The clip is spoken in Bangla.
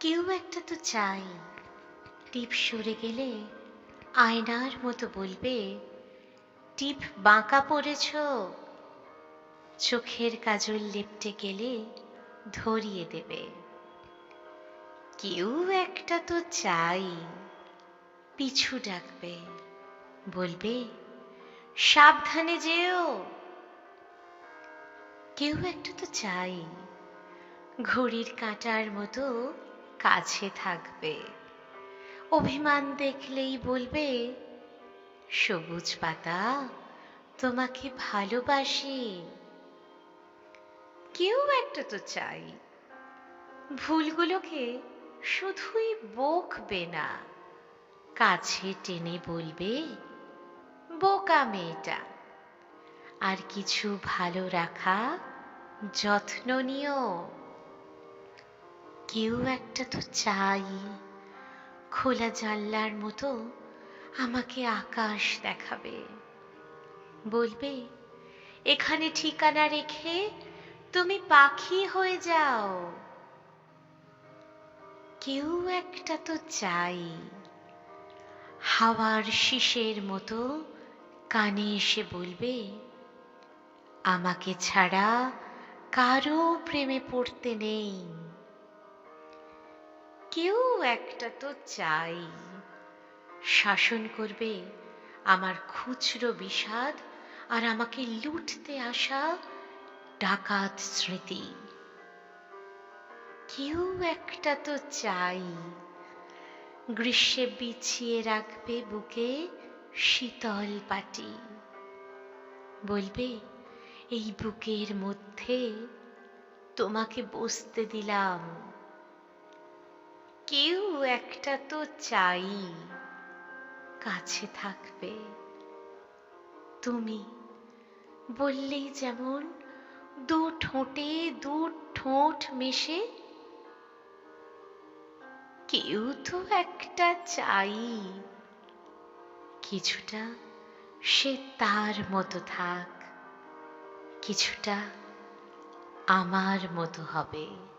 কেউ একটা তো চাই। টিপ সরে গেলে আয়নার মতো বলবে, টিপ বাঁকা পড়েছ। চোখের কাজল লেপটে গেলে ধরিয়ে দেবে। কেউ একটা তো চাই। পিছু ডাকবে, বলবে, সাবধানে যেও। কেউ একটা তো চাই, ঘড়ির কাঁটার মতো কাছে থাকবে। অভিমান দেখলেই বলবে, সবুজ পাতা, তোমাকে ভালোবাসি। কেউ একটা তো চাই। ভুলগুলোকে শুধুই বকবে না। কাছে টেনে বলবে, বোকা মেয়েটা, আর কিছু ভালো রাখা যত্ন নিও। কেউ একটা তো চাই। খোলা জানলার মতো আমাকে আকাশ দেখাবে। বলবে, এখানে ঠিকানা রেখে তুমি পাখি হয়ে যাও। কেউ একটা তো চাই। হাওয়ার শিশের মতো কানে এসে বলবে, আমাকে ছাড়া কারও প্রেমে পড়তে নেই। কেউ একটা তো চাই। শাসন করবে আমার খুচরো বিষাদ আর আমাকে লুটতে আসা ডাকাত স্মৃতি। কেউ একটা তো চাই। গ্রীষ্মে বিছিয়ে রাখবে বুকে শীতল পাটি। বলবে, এই বুকের মধ্যে তোমাকে বসতে দিলাম। কেউ একটা তো চাই। কাছে থাকবে। তুমি বললেই যেমন দু ঠোঁটে দু ঠোঁট মেশে, কেউ তো একটা চাই। কিছুটা সে তার মতো থাক, কিছুটা আমার মতো হবে।